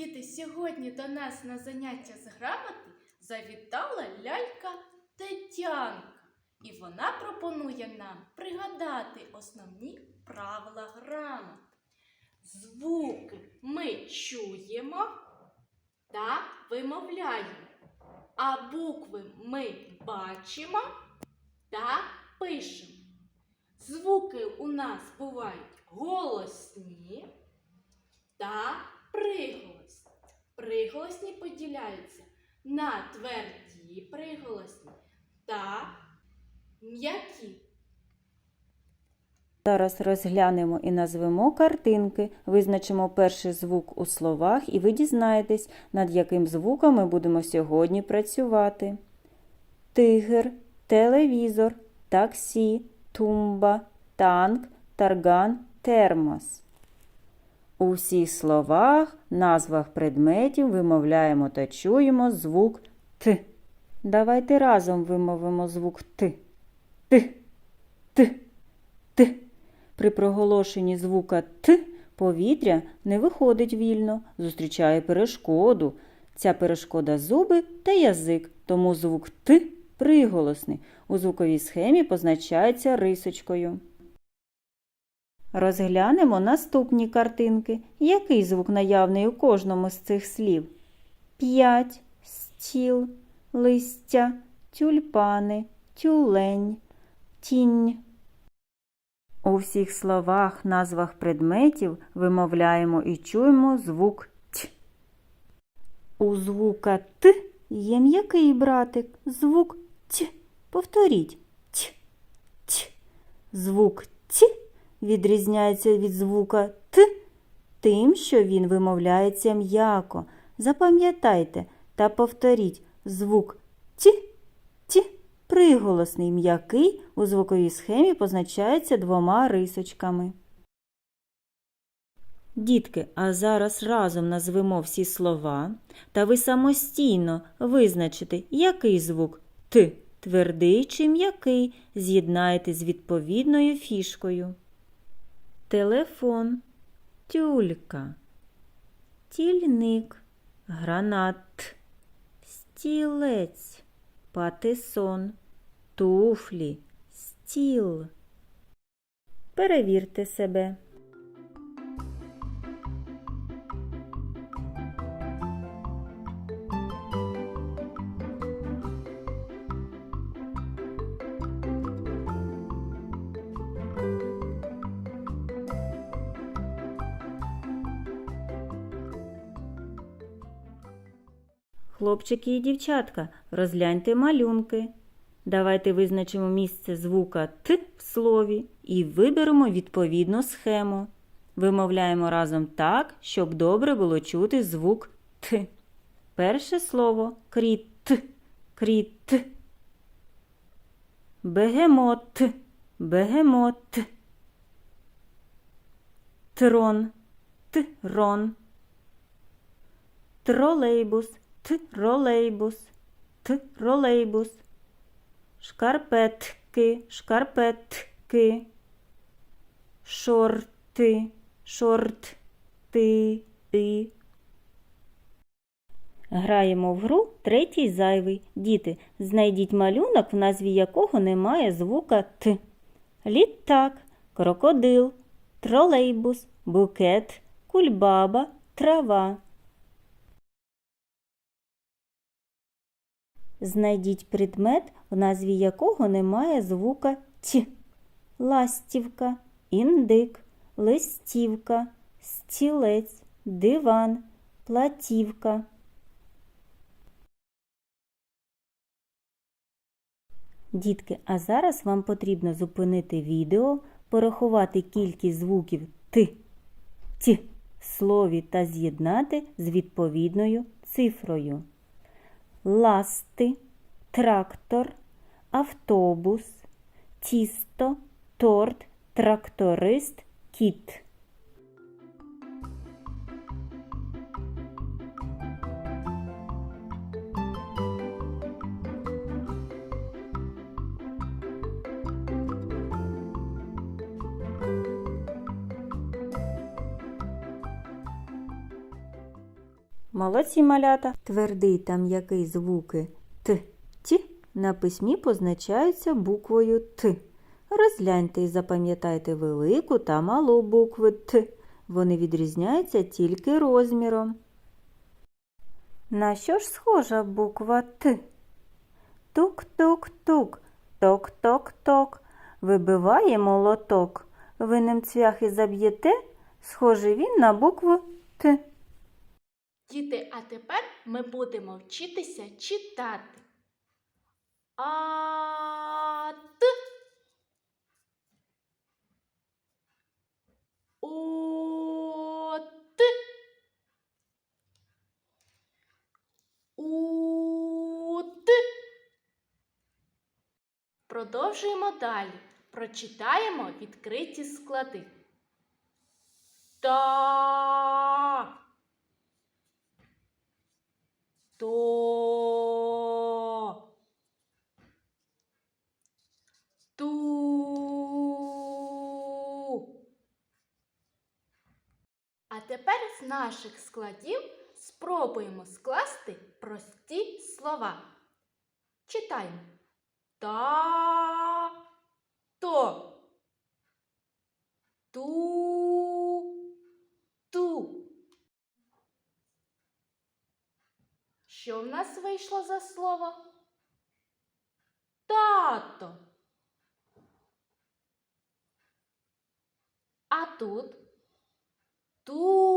Діти, сьогодні до нас на заняття з грамоти завітала лялька Тетянка. І вона пропонує нам пригадати основні правила грамоти. Звуки ми чуємо та вимовляємо, а букви ми бачимо та пишемо. Звуки у нас бувають голосні та приголосні. Приголосні поділяються на тверді приголосні та м'які. Зараз розглянемо і назвемо картинки, визначимо перший звук у словах, і ви дізнаєтесь, над яким звуком ми будемо сьогодні працювати. Тигр, телевізор, таксі, тумба, танк, тарган, термос. У всіх словах, назвах предметів вимовляємо та чуємо звук Т. Давайте разом вимовимо звук Т. Т. Т. Т. При проголошенні звука Т повітря не виходить вільно, зустрічає перешкоду. Ця перешкода зуби та язик, тому звук Т приголосний. У звуковій схемі позначається рисочкою. Розглянемо наступні картинки. Який звук наявний у кожному з цих слів? П'ять, стіл, листя, тюльпани, тюлень, тінь. У всіх словах, назвах предметів вимовляємо і чуємо звук Т. У звука Т є м'який братик, звук Т. Повторіть Т. Т. Звук Т відрізняється від звука Т тим, що він вимовляється м'яко. Запам'ятайте та повторіть звук Т. Т приголосний м'який у звуковій схемі позначається двома рисочками. Дітки, а зараз разом назвемо всі слова, та ви самостійно визначите, який звук Т твердий чи м'який, з'єднаєте з відповідною фішкою. Телефон, тюлька, тільник, гранат, стілець, патисон, туфлі, стіл. Перевірте себе. Хлопчики і дівчатка, розгляньте малюнки. Давайте визначимо місце звука Т в слові і виберемо відповідну схему. Вимовляємо разом так, щоб добре було чути звук Т. Перше слово кріт, кріт. Бегемот, бегемот. Трон, трон. Тролейбус, тролейбус, тролейбус. Шкарпетки, шкарпетки. Шорти, шорти. Граємо в гру третій зайвий. Діти, знайдіть малюнок, в назві якого немає звука Т. Літак, крокодил, тролейбус, букет, кульбаба, трава. Знайдіть предмет, в назві якого немає звука Т. Ластівка, індик, листівка, стілець, диван, платівка. Дітки, а зараз вам потрібно зупинити відео, порахувати кількість звуків Т, Т в слові та з'єднати з відповідною цифрою ласти, трактор, автобус, тісто, торт, тракторист, кіт. Молодці малята. Твердий та м'який звуки Т, Т на письмі позначаються буквою Т. Розгляньте і запам'ятайте велику та малу букви Т. Вони відрізняються тільки розміром. На що ж схожа буква Т? Тук-тук-тук, ток-ток-ток. Вибиває молоток. Ви ним цвяхи заб'єте, схожий він на букву Т. Діти, а тепер ми будемо вчитися читати. А т О т У Продовжуємо далі. Прочитаємо відкриті склади. Та то ту. А тепер з наших складів спробуємо скласти прості слова. Читаємо. Та то. Ту ту. Що в нас вийшло за слово? Тато. А тут ту-ту.